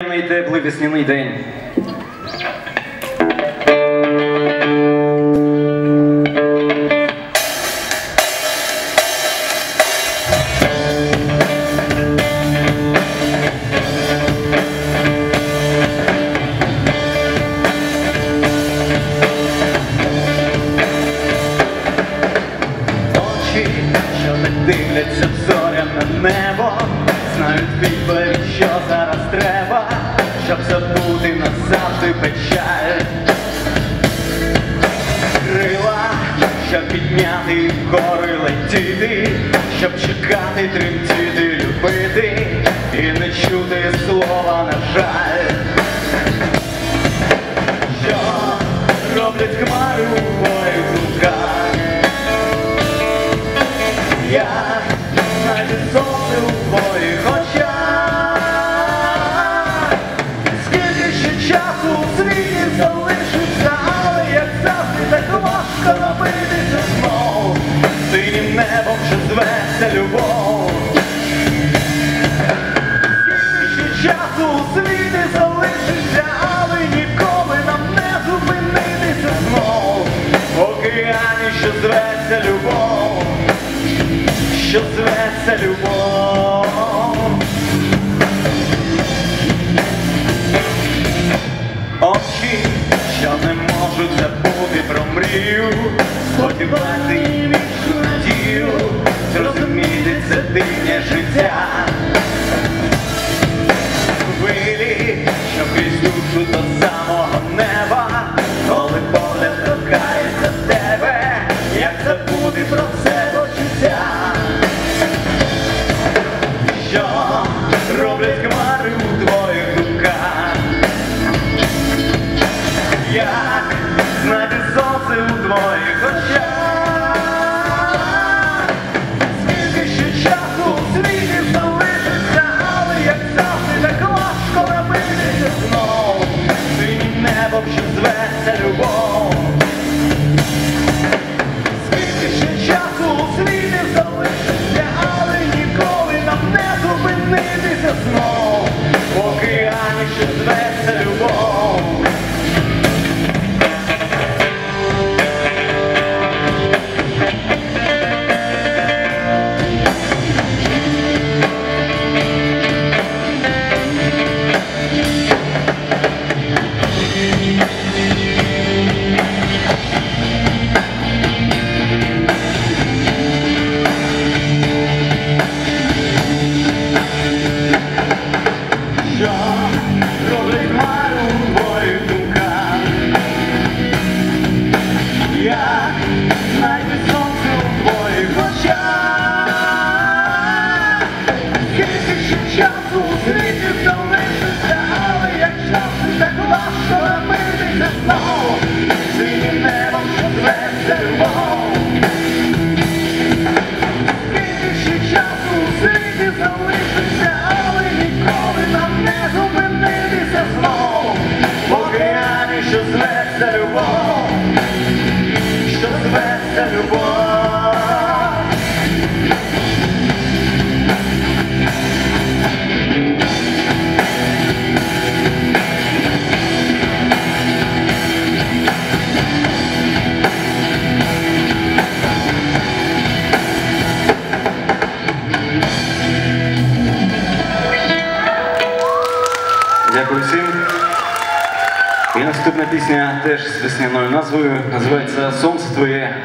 Теплий весняний день. Очі, дивляться в зоряне небо, знають відповідь, що зараз треба, щоб забути назавжди печаль. Крила, щоб підняти гори летіти, щоб чекати, тремтіти, любити і не чути слова, на жаль. Що роблять хмари у твоїх думках? Я зветься любов. Скільки ще часу у світі залишиться, але ніколи нам не зупинитися знов. В океані, що зветься любов що зветься любов. Очі, що не можуть забути про мрію, сподівати і вічну дивне життя. Хвилі, що крізь душу до самого неба, коли погляд торкається тебе, як забути про це почуття що роблять хмари у твоїх думках. Як знайти сонце у твоїх очах. Зветься Дякую всім. І наступна пісня теж з весняною назвою називається Сонце твоє